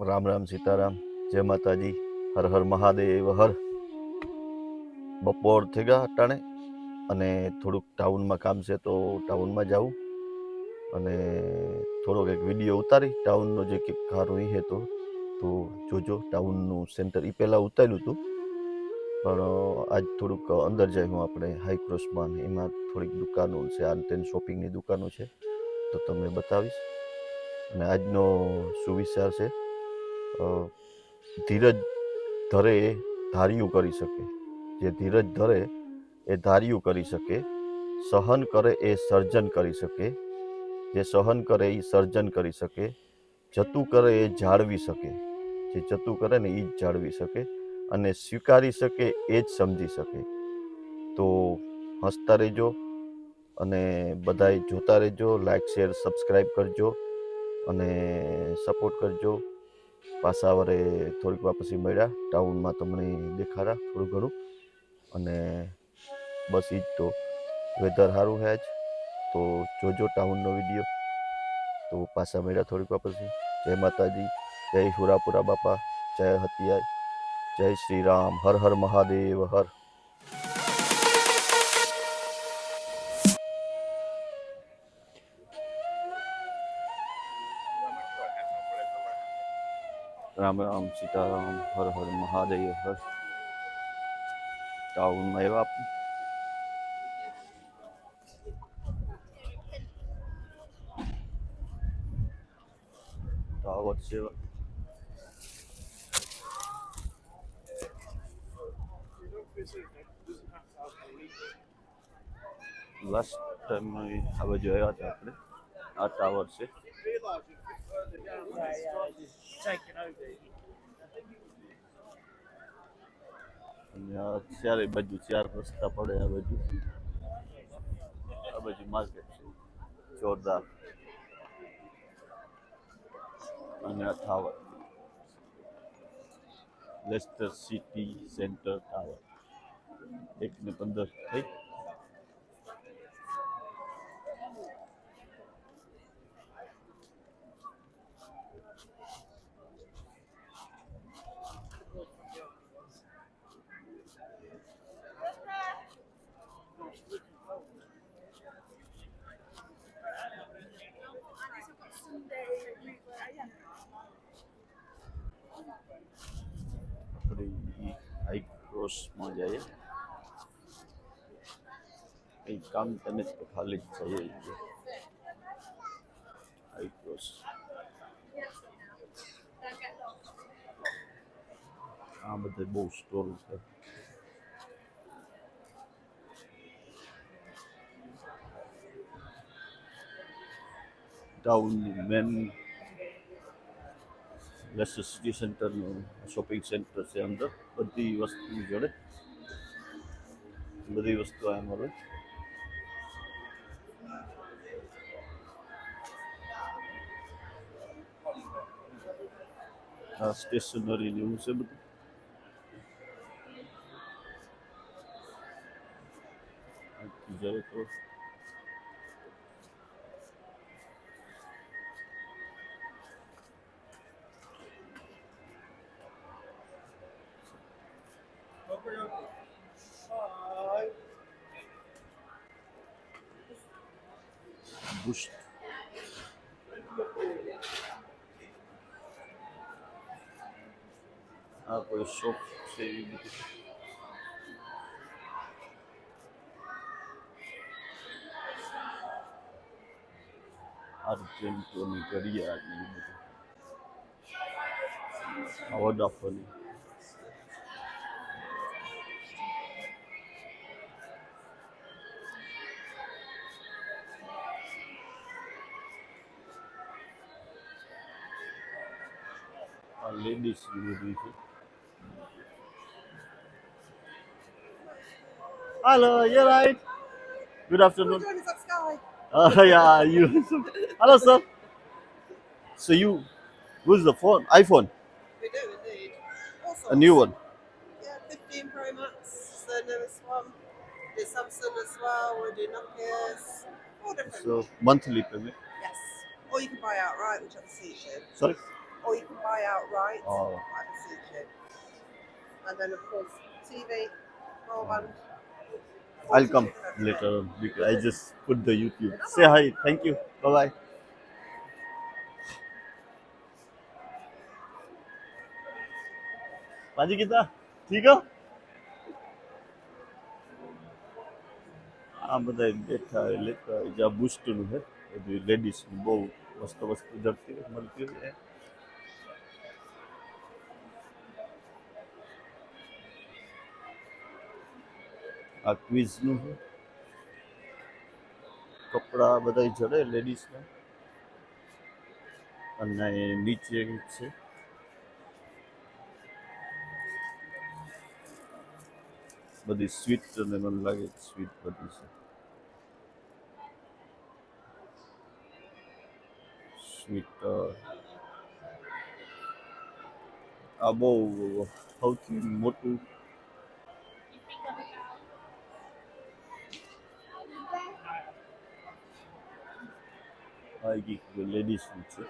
રામ રામ સીતારામ. જય માતાજી. હર હર મહાદેવ, હર. બપોર થઈ ગયા અટાણે અને થોડુંક ટાઉનમાં કામ છે તો ટાઉનમાં જાઉં. અને થોડોક એક વીડિયો ઉતારી. ટાઉનનો જે કંઈક સારું એ હતો તો જોજો. ટાઉનનું સેન્ટર એ પહેલાં ઉતાર્યું હતું. પણ આજ થોડુંક અંદર જાય હું આપણે હાઈ ક્રોસમાં એમાં થોડીક દુકાનો છે. આ તેન શોપિંગની દુકાનો છે. તો તમને બતાવીશ. અને આજનો સુવિચાર છે ધીરજ ધરે એ ધાર્યું કરી શકે. જે ધીરજ ધરે એ ધાર્યું કરી શકે. સહન કરે એ સર્જન કરી શકે. જે સહન કરે એ સર્જન કરી શકે. જતું કરે એ જાળવી શકે. જે જતું કરે ને એ જ જાળવી શકે અને સ્વીકારી શકે એ જ સમજી શકે. તો હસતા રહેજો અને બધાય જોતા રહેજો. લાઈક શેર સબસ્ક્રાઈબ કરજો અને સપોર્ટ કરજો. પાછા વરે થોડીક વાર પછી મળ્યા, ટાઉનમાં તમને દેખાડા થોડું ઘણું. અને બસ એ જ તો. વેધર સારું હે જ તો જોજો ટાઉનનો વીડિયો. તો પાછા મળ્યા થોડીક વાર પછી. જય માતાજી, જય હુરાપુરા બાપા, જય હતિયાય જય શ્રી રામ હર હર મહાદેવ, હર. राम राम सीताराम हर हर महादेव हर davulmayı yaptım. Daha batışı var. Last time we have a joy at Hatta batışı. Yeah, yeah, આ ચારે બાજુ ચાર રસ્તા પડે, આ બાજુ. આ બાજુ માર્કેટ છે. જોરદાર. અને આ tower Leicester city centre tower એક ને પંદર થઈ આપણે ક્રોસમાં જઈએ કંઈ કામ તને ખાલી થઈ છીએ આ બધે બહુ સ્ટોર છે ટાઉનની મેન લેસ્ટર સિટી સેન્ટરનું શોપિંગ સેન્ટર છે અંદર બધી વસ્તુની જોડે બધી વસ્તુ આ મળે આ સ્ટેશનરી ને એવું છે બધું અહીંથી જાય તો Augusto. Ah, pois sou servido. Artem Tony Karia. Awa da fali. આ વોડાફોનની આ લેડીઝ બધી છે Hello, you're right. Good afternoon. doing is up Sky. Uh, yeah, you. Hello, sir. So you, who's the phone? iPhone, We do indeed. All a sorts. new one. Yeah, 15 Pro Max, the newest one. Do Samsung as well. We do Nokia's. All different. So monthly payment. yes. Or you can buy outright, whichever suits you. Sorry. or you can buy outright. Oh. Whatever suits you. And then, of course, TV, broadband. I'll come later on because I just put the YouTube. Say hi. Thank you. Bye bye. પાજી કીધા ઠીક હો આ બધા બેઠા હોય લેતા હોય જ્યાં બુસ્ટનું છે બધું લેડીઝની બહુ મસ્ત વસ્તુ જડતી હોય મળતી હોય આ ક્વિઝનું છે કપડાં બધા જડે લેડીઝના? અને નીચે છે. બધી સ્વીટ અને મને લાગે સ્વીટ બધી છે. સ્વીટ આ બહુ સૌથી મોટું આ એક લેડીઝનું છે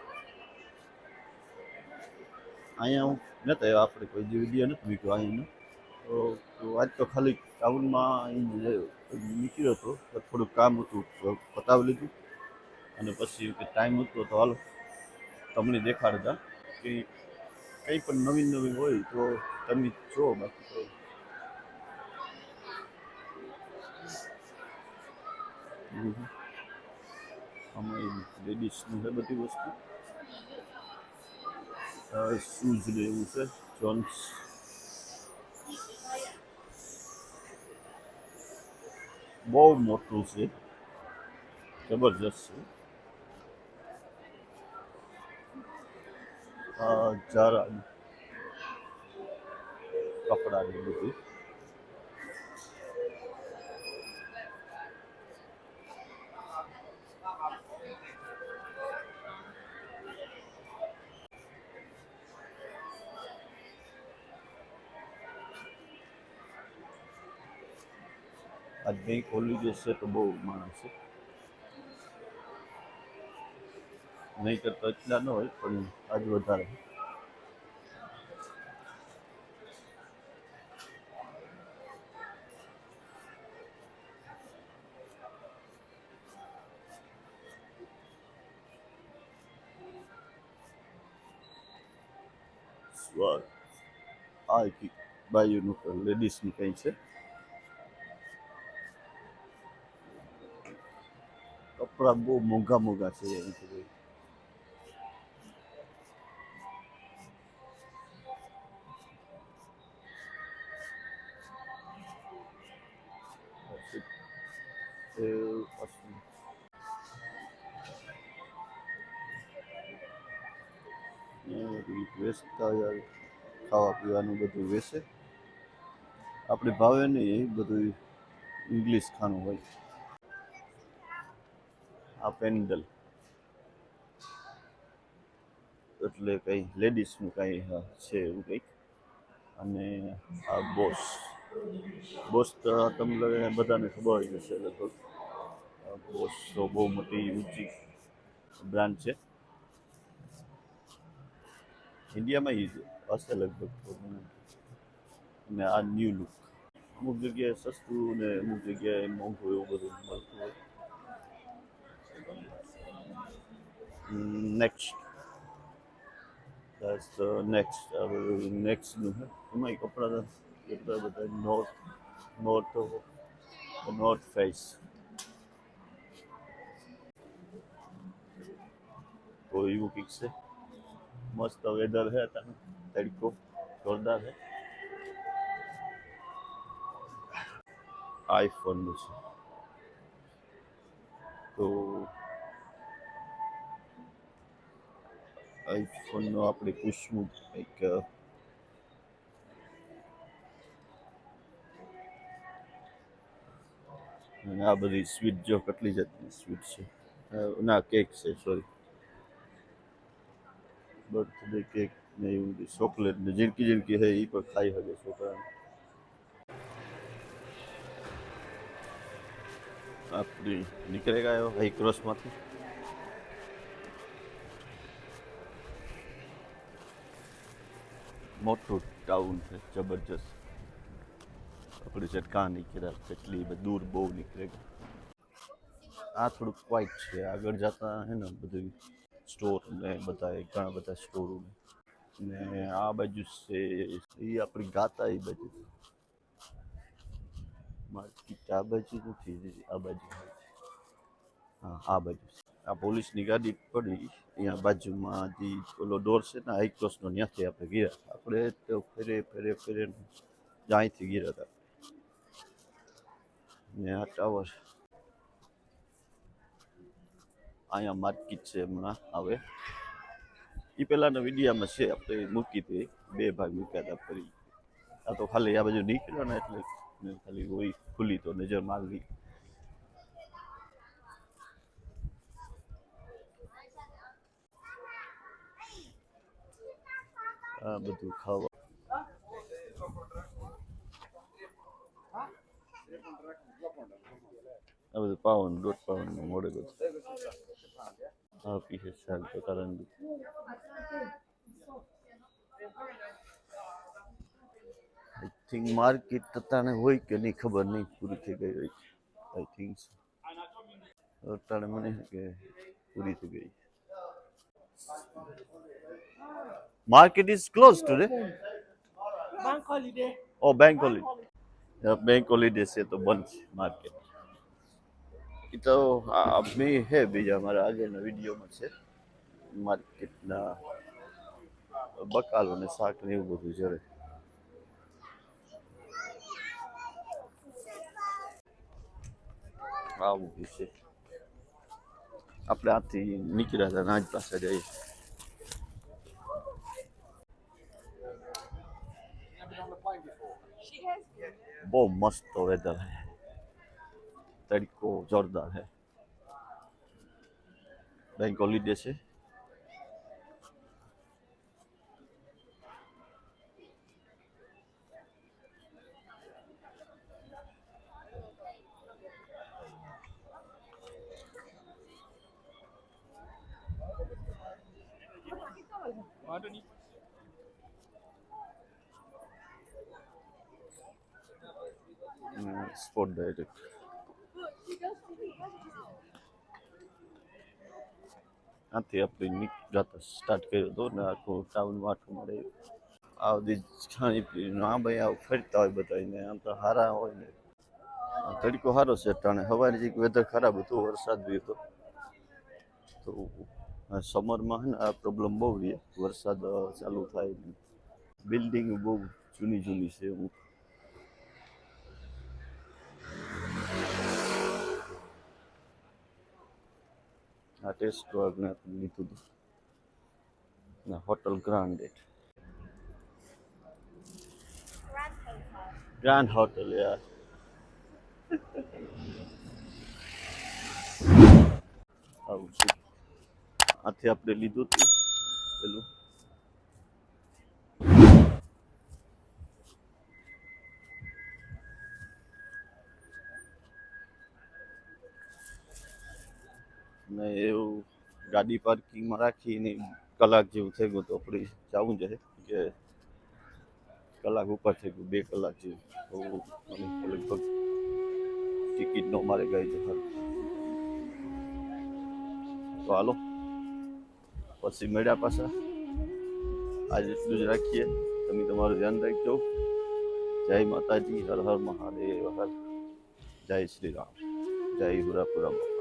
અહીંયા હું નતા એવા આપણે કોઈ જે વીડિયો નથી મૂક્યો અહીંનો તો આજ તો ખાલી ટાઉનમાં નીકળ્યો હતો તો થોડુંક કામ હતું પતાવી લીધું અને પછી કે ટાઈમ હતો તો હાલ તમને દેખાડતા કે કંઈ પણ નવીન નવીન હોય તો તમે જો બાકી તો હમ. આમાં લેડીઝની છે બધી વસ્તુ શૂઝ ને એવું છે જોન્સ બહુ મોટું છે જબરજસ્ત છે આ જારા કપડાની બધી આજ બેંક હોલિડે છે તો બહુ માણસ છે નહીં કરતા એટલા ન હોય પણ આજ વધારે સ્વાદ આ એક બાયુનું લેડીઝની કંઈ છે કપડાં બહુ મોંઘા મોંઘા છે અહીંથી ભાઈ એ પાછું એ બધું વેચતા યાર ખાવા પીવાનું બધું વેચે આપણે ભાવે નહીં એ બધું ઇંગ્લિશ ખાનું હોય આ પેન્ડલ એટલે કંઈ લેડીઝનું કંઈ છે એવું કંઈક. અને આ બોસ બોસ તો તમને બધાને ખબર જ હશે લગભગ. બોસ તો બહુ મોટી, ઊંચી બ્રાન્ડ છે. ઇન્ડિયામાં ઈ હશે લગભગ અને આ ન્યૂ લુક અમુક જગ્યાએ સસ્તું ને અમુક જગ્યાએ મોંઘું એવું બધું મળતું હોય. next that's the next uh, next નું હે એમાં કપડા એટલા બધા નોર્થ નોર્થ નોર્થ ફેસ તો એવું કંઈક છે મસ્ત વેધર છે અત્યારે તડકો જોરદાર છે આઈફોનનું છે તો આઈફોનનો આપણે પૂછવું કંઈક. અને આ બધી સ્વીટ જો કેટલી જાતની સ્વીટ છે? ના, કેક છે સોરી બર્થડે કેક ને એવું બધું, ચોકલેટ ને ઝીણકી ઝીણકી છે એ પણ ખાઈ શકે છોકરાને. આપણી નીકળે ગયો હાઈ ક્રોસમાંથી મોટું ટાઉન છે જબરજસ્ત આપણે જે કાં નીકળ્યા કેટલી બધી દૂર બહુ નીકળે આ થોડુંક ક્વાઇટ છે આગળ જતા હે ને બધું સ્ટોર ને બધા એ ઘણા બધા સ્ટોર ને આ બાજુ છે એ આપણી ગાતા એ બાજુ માર્કેટ આ બાજુ નથી આ બાજુ હા આ બાજુ છે. આ પોલીસની ગાડી પડી, અહીંયા બાજુમાં જે ઓલો ડોર છે ને હાઈ ક્રોસનો ત્યાંથી આપણે ગયા આપણે તો ફેરે ફેરે ફેરે જ્યાંથી ગીરા હતા. ને આ ટાવર. અહીંયા માર્કેટ છે હમણાં હવે. એ પહેલાંના વિડીયામાં છે, આપણે મૂકી હતી. બે ભાગ મૂક્યા હતા ફરી. આ તો ખાલી આ બાજુ નીકળ્યો ને એટલે ખાલી હોય ખુલી તો નજર મારવી આ બધું ખાવા. આ બધું પાવન, દોઢ પાવન મોડે બધું આ પીસે તો કારણ આઈ થિંક માર્કેટ અટાણે હોય કે નહીં ખબર નહીં, પૂરી થઈ ગઈ હોય. આઈ થિંક અત્યારે મને કે પૂરી થઈ ગઈ. Market is close today Bank holiday. O bank holiday bank holiday છે તો બંધ છે માર્કેટ એ તો આ મેં હે બીજા મારા આગળના વિડીયોમાં છે માર્કેટના બકાલો ને શાક ને એવું બધું જરે આવું બી છે આપણે આથી નીકળ્યા હતા નાજ પાસે જઈએ બહુ મસ્ત વેધર है તડકો જોરદાર है બેંક હોલિડે છે સ્પોર્ટ ડાયરેક્ટ આથી આપણે નીક જતા સ્ટાર્ટ કર્યો હતો ને આખું ટાઉન વાટું મળે આ બધી ખાણી પીણી આ ભાઈ આવું ફરતા હોય બધા ને આમ તો હારા હોય ને આ તડકો સારો છે ટાણે હવારે જે વેધર ખરાબ હતું વરસાદ બી હતો તો આ સમરમાં છે ને આ પ્રોબ્લેમ બહુ રહે વરસાદ અ, ચાલુ થાય બિલ્ડિંગ બહુ જૂની જૂની છે અમુક આ ટેસ્ટ ને લીધું હતું. ના હોટલ ગ્રાન્ડેડ ગ્રાન્ડ હોટલ યાર. આવું છે. આથી આપણે લીધું હતું. પેલું. ગાડી પાર્કિંગમાં રાખીને કલાક જેવું થઈ ગયું તો આપણે જવું છે કે કલાક ઉપર થઈ ગયું બે કલાક જેવું તો અમે લગભગ ટિકિટ નો મારે ગઈ છે ખરું તો હાલો પછી મળ્યા પાછા આજે એટલું જ રાખીએ તમે તમારું ધ્યાન રાખજો જય માતાજી હર હર મહાદેવ હર જય શ્રી રામ જય હુરાપુરા